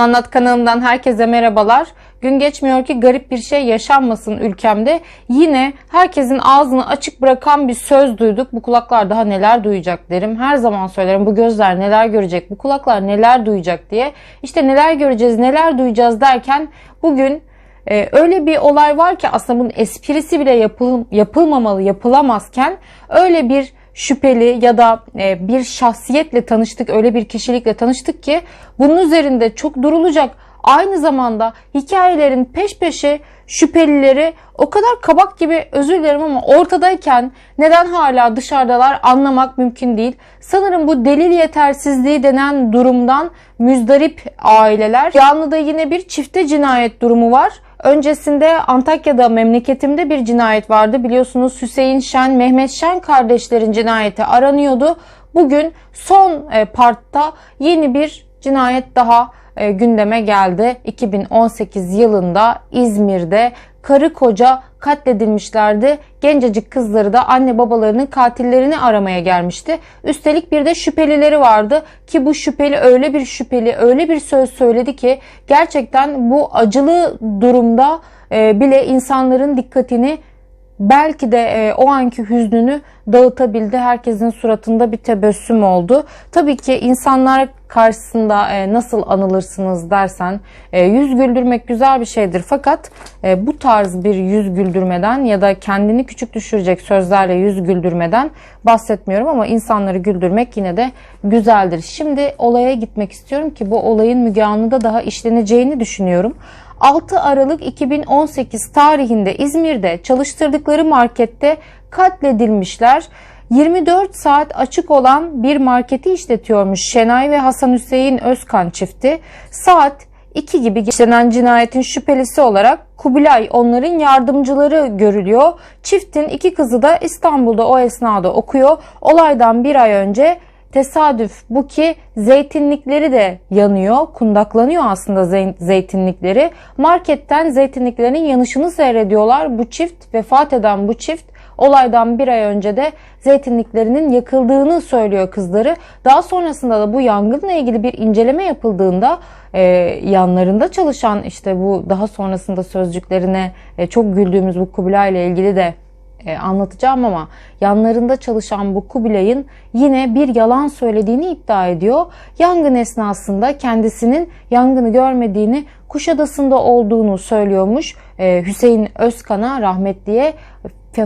Anlat kanalımdan herkese merhabalar. Gün geçmiyor ki garip bir şey yaşanmasın ülkemde. Yine herkesin ağzını açık bırakan bir söz duyduk. Bu kulaklar daha neler duyacak derim. Her zaman söylerim bu gözler neler görecek, bu kulaklar neler duyacak diye. İşte neler göreceğiz, neler duyacağız derken bugün e, öyle bir olay var ki aslında bunun esprisi bile yapıl, yapılmamalı, yapılamazken öyle bir şüpheli ya da e, bir şahsiyetle tanıştık, öyle bir kişilikle tanıştık ki bunun üzerinde çok durulacak. Aynı zamanda hikayelerin peş peşe şüphelileri o kadar kabak gibi özür dilerim ama ortadayken neden hala dışarıdalar anlamak mümkün değil. Sanırım bu delil yetersizliği denen durumdan müzdarip aileler. Yanlı'da yine bir çifte cinayet durumu var. Öncesinde Antakya'da memleketimde bir cinayet vardı. Biliyorsunuz Hüseyin Şen, Mehmet Şen kardeşlerin cinayeti aranıyordu. Bugün son e, partta yeni bir cinayet daha e, gündeme geldi. 2018 yılında İzmir'de karı koca katledilmişlerdi. Gencecik kızları da anne babalarının katillerini aramaya gelmişti. Üstelik bir de şüphelileri vardı ki bu şüpheli öyle bir şüpheli öyle bir söz söyledi ki gerçekten bu acılı durumda e, bile insanların dikkatini belki de e, o anki hüznünü dağıtabildi. Herkesin suratında bir tebessüm oldu. Tabii ki insanlar karşısında e, nasıl anılırsınız dersen e, yüz güldürmek güzel bir şeydir. Fakat e, bu tarz bir yüz güldürmeden ya da kendini küçük düşürecek sözlerle yüz güldürmeden bahsetmiyorum ama insanları güldürmek yine de güzeldir. Şimdi olaya gitmek istiyorum ki bu olayın Müge Anlı'da daha işleneceğini düşünüyorum. 6 Aralık 2018 tarihinde İzmir'de çalıştırdıkları markette katledilmişler. 24 saat açık olan bir marketi işletiyormuş Şenay ve Hasan Hüseyin Özkan çifti. Saat 2 gibi işlenen cinayetin şüphelisi olarak Kubilay onların yardımcıları görülüyor. Çiftin iki kızı da İstanbul'da o esnada okuyor. Olaydan bir ay önce Tesadüf bu ki zeytinlikleri de yanıyor, kundaklanıyor aslında zeytinlikleri. Marketten zeytinliklerin yanışını seyrediyorlar. Bu çift, vefat eden bu çift olaydan bir ay önce de zeytinliklerinin yakıldığını söylüyor kızları. Daha sonrasında da bu yangınla ilgili bir inceleme yapıldığında e, yanlarında çalışan işte bu daha sonrasında sözcüklerine e, çok güldüğümüz bu Kubilay ile ilgili de e, anlatacağım ama yanlarında çalışan bu Kubilay'ın yine bir yalan söylediğini iddia ediyor. Yangın esnasında kendisinin yangını görmediğini Kuşadası'nda olduğunu söylüyormuş e, Hüseyin Özkan'a rahmetliye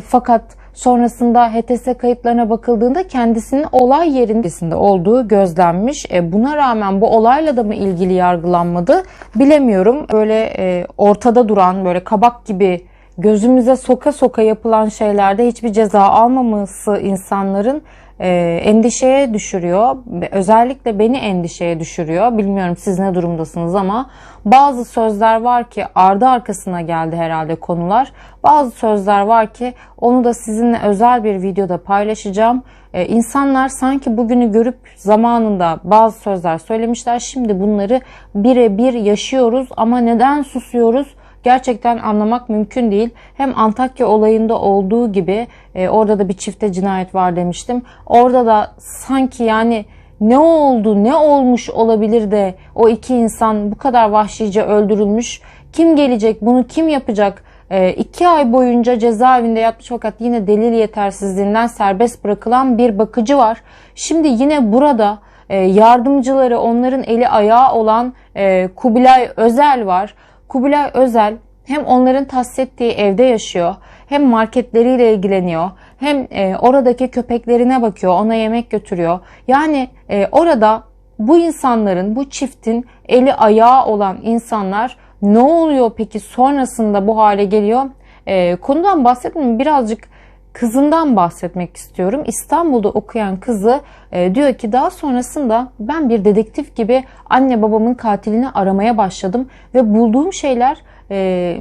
fakat sonrasında HTS kayıtlarına bakıldığında kendisinin olay yerinde olduğu gözlenmiş. E, buna rağmen bu olayla da mı ilgili yargılanmadı bilemiyorum. Böyle ortada duran böyle kabak gibi gözümüze soka soka yapılan şeylerde hiçbir ceza almaması insanların e, endişeye düşürüyor. Özellikle beni endişeye düşürüyor. Bilmiyorum siz ne durumdasınız ama bazı sözler var ki ardı arkasına geldi herhalde konular. Bazı sözler var ki onu da sizinle özel bir videoda paylaşacağım. Ee, insanlar sanki bugünü görüp zamanında bazı sözler söylemişler. Şimdi bunları birebir yaşıyoruz ama neden susuyoruz? Gerçekten anlamak mümkün değil. Hem Antakya olayında olduğu gibi e, orada da bir çifte cinayet var demiştim. Orada da sanki yani ne oldu, ne olmuş olabilir de o iki insan bu kadar vahşice öldürülmüş. Kim gelecek, bunu kim yapacak? E, iki ay boyunca cezaevinde yatmış fakat yine delil yetersizliğinden serbest bırakılan bir bakıcı var. Şimdi yine burada e, yardımcıları, onların eli ayağı olan e, Kubilay Özel var. Kubilay Özel hem onların tahsis ettiği evde yaşıyor, hem marketleriyle ilgileniyor, hem e, oradaki köpeklerine bakıyor, ona yemek götürüyor. Yani e, orada bu insanların, bu çiftin eli ayağı olan insanlar ne oluyor peki sonrasında bu hale geliyor? E, konudan bahsetmeyeyim birazcık kızından bahsetmek istiyorum. İstanbul'da okuyan kızı e, diyor ki daha sonrasında ben bir dedektif gibi anne babamın katilini aramaya başladım ve bulduğum şeyler e,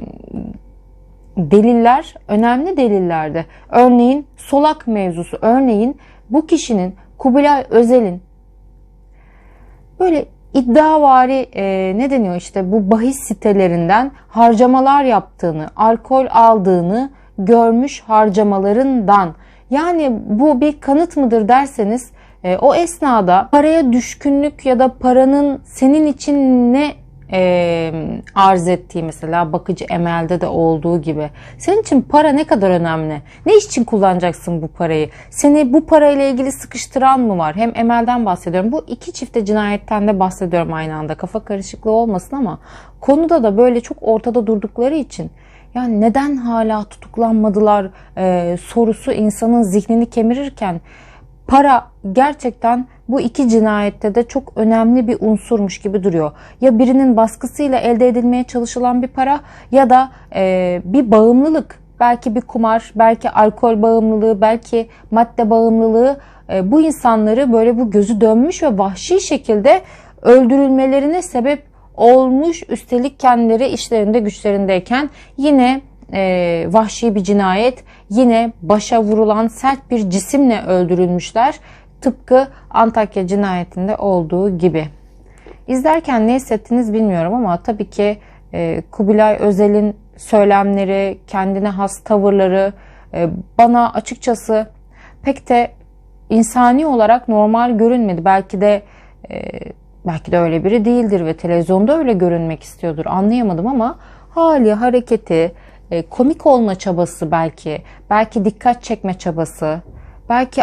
deliller önemli delillerdi. Örneğin solak mevzusu, örneğin bu kişinin Kubilay Özel'in böyle iddiavari e, ne deniyor işte bu bahis sitelerinden harcamalar yaptığını, alkol aldığını görmüş harcamalarından. Yani bu bir kanıt mıdır derseniz e, o esnada paraya düşkünlük ya da paranın senin için ne e, arz ettiği mesela bakıcı Emel'de de olduğu gibi. Senin için para ne kadar önemli? Ne için kullanacaksın bu parayı? Seni bu parayla ilgili sıkıştıran mı var? Hem Emel'den bahsediyorum. Bu iki çifte cinayetten de bahsediyorum aynı anda. Kafa karışıklığı olmasın ama konuda da böyle çok ortada durdukları için yani neden hala tutuklanmadılar e, sorusu insanın zihnini kemirirken para gerçekten bu iki cinayette de çok önemli bir unsurmuş gibi duruyor. Ya birinin baskısıyla elde edilmeye çalışılan bir para ya da e, bir bağımlılık. Belki bir kumar, belki alkol bağımlılığı, belki madde bağımlılığı e, bu insanları böyle bu gözü dönmüş ve vahşi şekilde öldürülmelerine sebep olmuş. Üstelik kendileri işlerinde güçlerindeyken yine e, vahşi bir cinayet, yine başa vurulan sert bir cisimle öldürülmüşler. Tıpkı Antakya cinayetinde olduğu gibi. İzlerken ne hissettiniz bilmiyorum ama tabii ki e, Kubilay Özel'in söylemleri, kendine has tavırları e, bana açıkçası pek de insani olarak normal görünmedi. Belki de e, belki de öyle biri değildir ve televizyonda öyle görünmek istiyordur. Anlayamadım ama hali, hareketi, e, komik olma çabası belki, belki dikkat çekme çabası, belki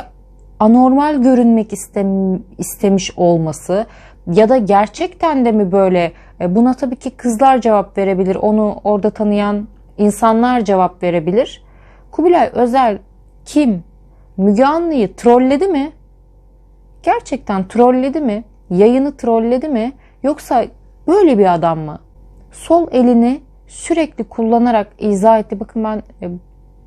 anormal görünmek istem, istemiş olması ya da gerçekten de mi böyle e, buna tabii ki kızlar cevap verebilir. Onu orada tanıyan insanlar cevap verebilir. Kubilay Özel kim? Müge Anlı'yı trolledi mi? Gerçekten trolledi mi? Yayını trolledi mi? Yoksa böyle bir adam mı? Sol elini sürekli kullanarak izah etti. Bakın ben e,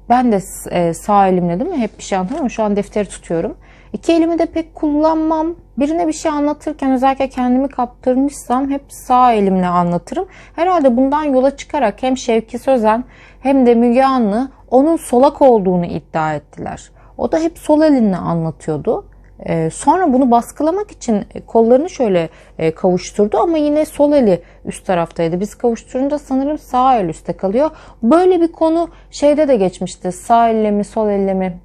ben de e, sağ elimle değil mi? Hep bir şey anlatıyorum. Şu an defteri tutuyorum. İki elimi de pek kullanmam. Birine bir şey anlatırken özellikle kendimi kaptırmışsam hep sağ elimle anlatırım. Herhalde bundan yola çıkarak hem Şevki Sözen hem de Müge Anlı onun solak olduğunu iddia ettiler. O da hep sol elinle anlatıyordu. Ee, sonra bunu baskılamak için kollarını şöyle e, kavuşturdu ama yine sol eli üst taraftaydı. Biz kavuşturunca sanırım sağ el üstte kalıyor. Böyle bir konu şeyde de geçmişti. Sağ elle mi sol elle mi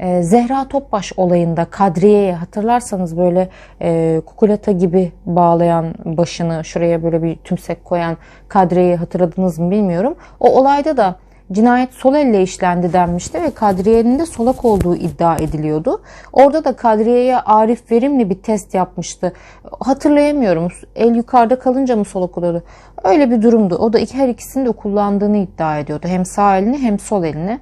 ee, Zehra Topbaş olayında Kadriye'ye hatırlarsanız böyle e, kukulata gibi bağlayan başını şuraya böyle bir tümsek koyan Kadriye'yi hatırladınız mı bilmiyorum. O olayda da cinayet sol elle işlendi denmişti ve Kadriye'nin de solak olduğu iddia ediliyordu. Orada da Kadriye'ye Arif verimli bir test yapmıştı. Hatırlayamıyorum. El yukarıda kalınca mı solak oluyordu? Öyle bir durumdu. O da her ikisini de kullandığını iddia ediyordu. Hem sağ elini hem sol elini.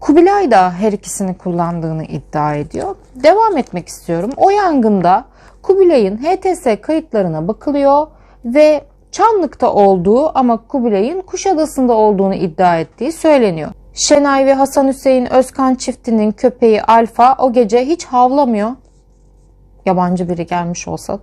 Kubilay da her ikisini kullandığını iddia ediyor. Devam etmek istiyorum. O yangında Kubilay'ın HTS kayıtlarına bakılıyor ve Çamlık'ta olduğu ama Kubilay'ın Kuşadası'nda olduğunu iddia ettiği söyleniyor. Şenay ve Hasan Hüseyin Özkan çiftinin köpeği Alfa o gece hiç havlamıyor. Yabancı biri gelmiş olsa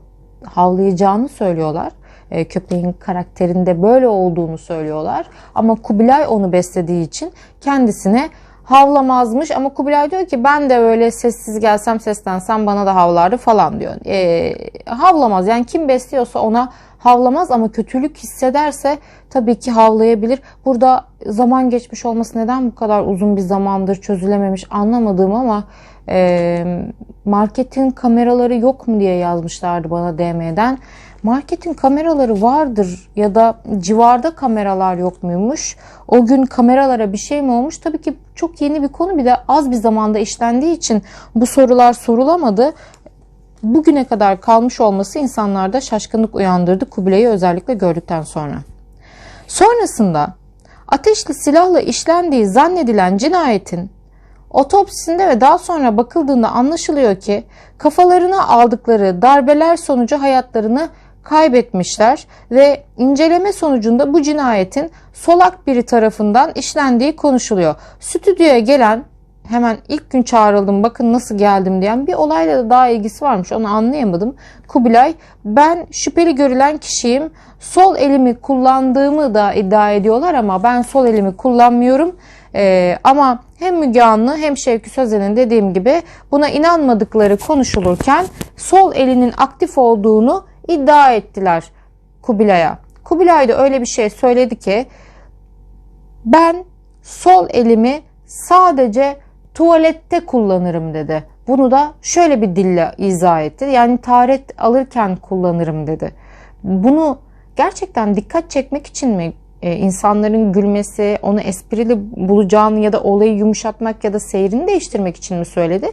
havlayacağını söylüyorlar. E, köpeğin karakterinde böyle olduğunu söylüyorlar. Ama Kubilay onu beslediği için kendisine havlamazmış ama Kubilay diyor ki ben de öyle sessiz gelsem seslensem bana da havlardı falan diyor. E, havlamaz yani kim besliyorsa ona havlamaz ama kötülük hissederse tabii ki havlayabilir. Burada zaman geçmiş olması neden bu kadar uzun bir zamandır çözülememiş anlamadığım ama e, marketin kameraları yok mu diye yazmışlardı bana DM'den. Marketin kameraları vardır ya da civarda kameralar yok muymuş? O gün kameralara bir şey mi olmuş? Tabii ki çok yeni bir konu bir de az bir zamanda işlendiği için bu sorular sorulamadı. Bugüne kadar kalmış olması insanlarda şaşkınlık uyandırdı Kubilay'ı özellikle gördükten sonra. Sonrasında ateşli silahla işlendiği zannedilen cinayetin otopsisinde ve daha sonra bakıldığında anlaşılıyor ki kafalarına aldıkları darbeler sonucu hayatlarını kaybetmişler ve inceleme sonucunda bu cinayetin solak biri tarafından işlendiği konuşuluyor. Stüdyoya gelen hemen ilk gün çağrıldım bakın nasıl geldim diyen bir olayla da daha ilgisi varmış onu anlayamadım. Kubilay ben şüpheli görülen kişiyim sol elimi kullandığımı da iddia ediyorlar ama ben sol elimi kullanmıyorum. Ee, ama hem Müge Anlı hem Şevki Sözen'in dediğim gibi buna inanmadıkları konuşulurken sol elinin aktif olduğunu iddia ettiler Kubilay'a. Kubilay da öyle bir şey söyledi ki ben sol elimi sadece tuvalette kullanırım dedi. Bunu da şöyle bir dille izah etti. Yani taharet alırken kullanırım dedi. Bunu gerçekten dikkat çekmek için mi e, insanların gülmesi, onu esprili bulacağını ya da olayı yumuşatmak ya da seyrini değiştirmek için mi söyledi?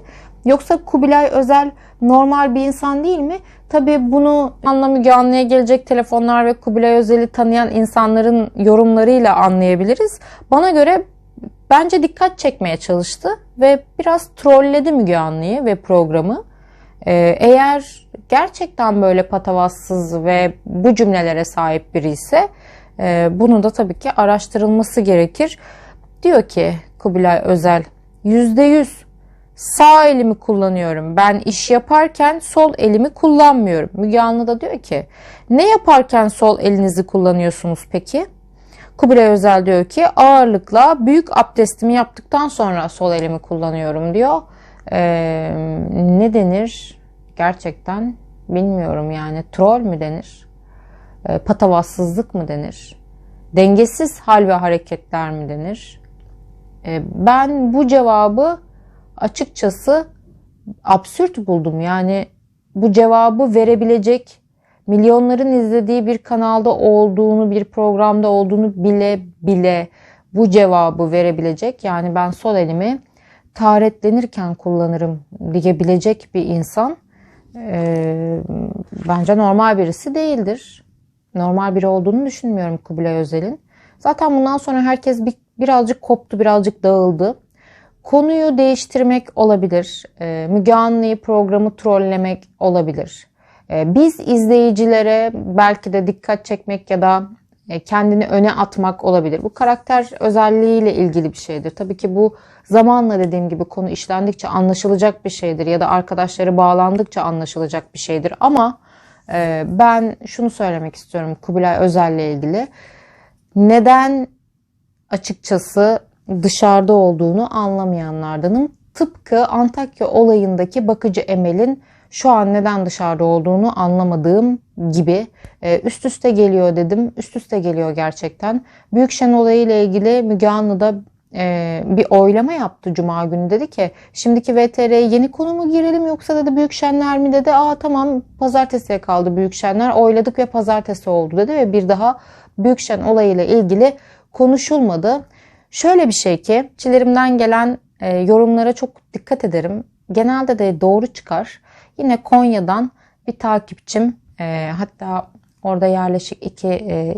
Yoksa Kubilay Özel normal bir insan değil mi? Tabii bunu Anla Müge gelecek telefonlar ve Kubilay Özel'i tanıyan insanların yorumlarıyla anlayabiliriz. Bana göre bence dikkat çekmeye çalıştı ve biraz trolledi Müge Anlı'yı ve programı. Ee, eğer gerçekten böyle patavatsız ve bu cümlelere sahip biri ise e, bunu da tabii ki araştırılması gerekir. Diyor ki Kubilay Özel %100 sağ elimi kullanıyorum. Ben iş yaparken sol elimi kullanmıyorum. Müge Anlı da diyor ki ne yaparken sol elinizi kullanıyorsunuz peki? Kubilay Özel diyor ki ağırlıkla büyük abdestimi yaptıktan sonra sol elimi kullanıyorum diyor. Ee, ne denir? Gerçekten bilmiyorum yani troll mü denir? Ee, patavatsızlık mı denir? Dengesiz hal ve hareketler mi denir? Ee, ben bu cevabı açıkçası absürt buldum. Yani bu cevabı verebilecek milyonların izlediği bir kanalda olduğunu, bir programda olduğunu bile bile bu cevabı verebilecek. Yani ben sol elimi taharetlenirken kullanırım diyebilecek bir insan e, bence normal birisi değildir. Normal biri olduğunu düşünmüyorum Kubilay Özel'in. Zaten bundan sonra herkes bir, birazcık koptu, birazcık dağıldı. Konuyu değiştirmek olabilir. E, Müge Anlı'yı programı trollemek olabilir. E, biz izleyicilere belki de dikkat çekmek ya da e, kendini öne atmak olabilir. Bu karakter özelliğiyle ilgili bir şeydir. Tabii ki bu zamanla dediğim gibi konu işlendikçe anlaşılacak bir şeydir ya da arkadaşları bağlandıkça anlaşılacak bir şeydir. Ama e, ben şunu söylemek istiyorum Kubilay Özel'le ilgili. Neden açıkçası dışarıda olduğunu anlamayanlardanım. Tıpkı Antakya olayındaki bakıcı Emel'in şu an neden dışarıda olduğunu anlamadığım gibi e, üst üste geliyor dedim. Üst üste geliyor gerçekten. Büyükşen olayı ile ilgili Müge Anlı da e, bir oylama yaptı Cuma günü. Dedi ki şimdiki VTR'ye yeni konu mu girelim yoksa dedi Büyükşenler mi dedi. Aa tamam pazartesiye kaldı Büyükşenler. Oyladık ve pazartesi oldu dedi ve bir daha Büyükşen olayıyla ilgili konuşulmadı. Şöyle bir şey ki çilerimden gelen e, yorumlara çok dikkat ederim. Genelde de doğru çıkar. Yine Konya'dan bir takipçim e, hatta orada yerleşik iki e,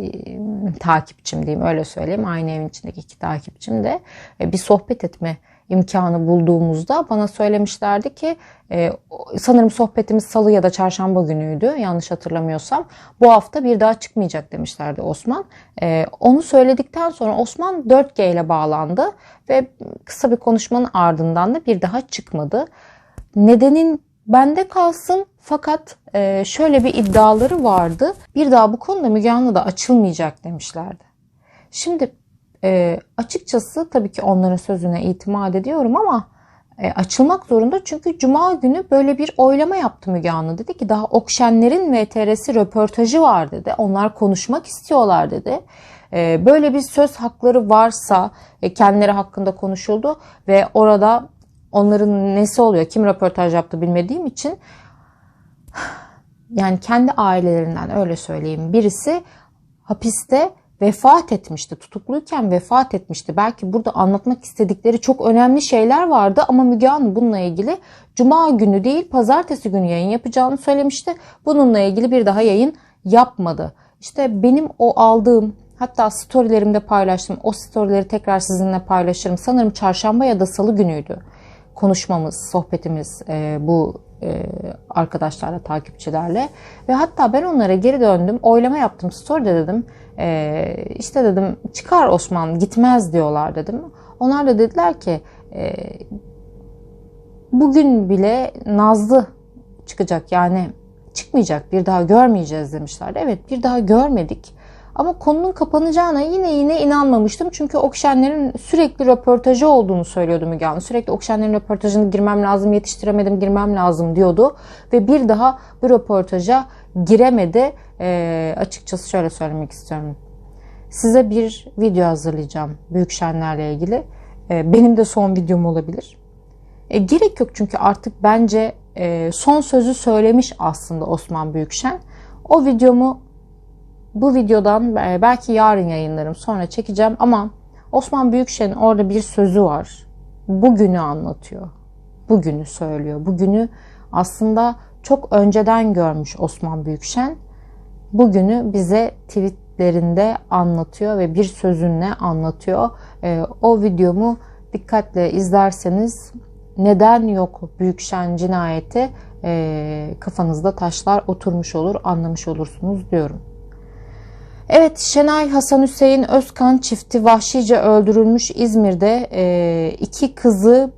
takipçim diyeyim öyle söyleyeyim. Aynı evin içindeki iki takipçim de e, bir sohbet etme imkanı bulduğumuzda bana söylemişlerdi ki e, sanırım sohbetimiz salı ya da çarşamba günüydü yanlış hatırlamıyorsam. Bu hafta bir daha çıkmayacak demişlerdi Osman. E, onu söyledikten sonra Osman 4G ile bağlandı ve kısa bir konuşmanın ardından da bir daha çıkmadı. Nedenin bende kalsın fakat e, şöyle bir iddiaları vardı. Bir daha bu konuda Müge Anlı'da açılmayacak demişlerdi. Şimdi e, açıkçası tabii ki onların sözüne itimat ediyorum ama e, açılmak zorunda. Çünkü Cuma günü böyle bir oylama yaptı Müge Anlı. Dedi ki daha Okşenler'in VTR'si röportajı var dedi. Onlar konuşmak istiyorlar dedi. Böyle bir söz hakları varsa kendileri hakkında konuşuldu ve orada onların nesi oluyor, kim röportaj yaptı bilmediğim için yani kendi ailelerinden öyle söyleyeyim birisi hapiste vefat etmişti. Tutukluyken vefat etmişti. Belki burada anlatmak istedikleri çok önemli şeyler vardı ama Müge Anlı bununla ilgili cuma günü değil pazartesi günü yayın yapacağını söylemişti. Bununla ilgili bir daha yayın yapmadı. İşte benim o aldığım hatta storylerimde paylaştım. O storyleri tekrar sizinle paylaşırım. Sanırım çarşamba ya da salı günüydü konuşmamız, sohbetimiz e, bu e, arkadaşlarla, takipçilerle. Ve hatta ben onlara geri döndüm. Oylama yaptım. Story'de dedim. E, işte dedim çıkar Osman gitmez diyorlar dedim. Onlar da dediler ki e, bugün bile Nazlı çıkacak yani çıkmayacak bir daha görmeyeceğiz demişlerdi. Evet bir daha görmedik. Ama konunun kapanacağına yine yine inanmamıştım. Çünkü Okşenler'in sürekli röportajı olduğunu söylüyordu Müge Anlı. Sürekli Okşenler'in röportajını girmem lazım, yetiştiremedim, girmem lazım diyordu. Ve bir daha bir röportaja giremedi. E, açıkçası şöyle söylemek istiyorum. Size bir video hazırlayacağım Büyükşenler'le ilgili. E, benim de son videom olabilir. E, gerek yok çünkü artık bence e, son sözü söylemiş aslında Osman Büyükşen. O videomu bu videodan e, belki yarın yayınlarım sonra çekeceğim ama Osman Büyükşen'in orada bir sözü var. Bugünü anlatıyor. Bugünü söylüyor. Bugünü aslında çok önceden görmüş Osman Büyükşen. Bugünü bize tweetlerinde anlatıyor ve bir sözünle anlatıyor. E, o videomu dikkatle izlerseniz neden yok Büyükşen cinayeti e, kafanızda taşlar oturmuş olur anlamış olursunuz diyorum. Evet Şenay Hasan Hüseyin Özkan çifti vahşice öldürülmüş İzmir'de e, iki kızı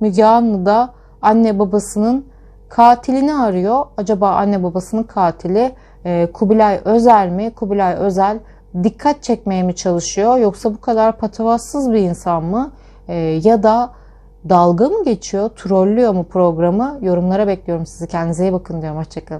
Müge Anlı'da anne babasının katilini arıyor. Acaba anne babasının katili e, Kubilay Özel mi? Kubilay Özel dikkat çekmeye mi çalışıyor yoksa bu kadar patavatsız bir insan mı? E, ya da dalga mı geçiyor, trollüyor mu programı? Yorumlara bekliyorum sizi. Kendinize iyi bakın diyorum. Hoşçakalın.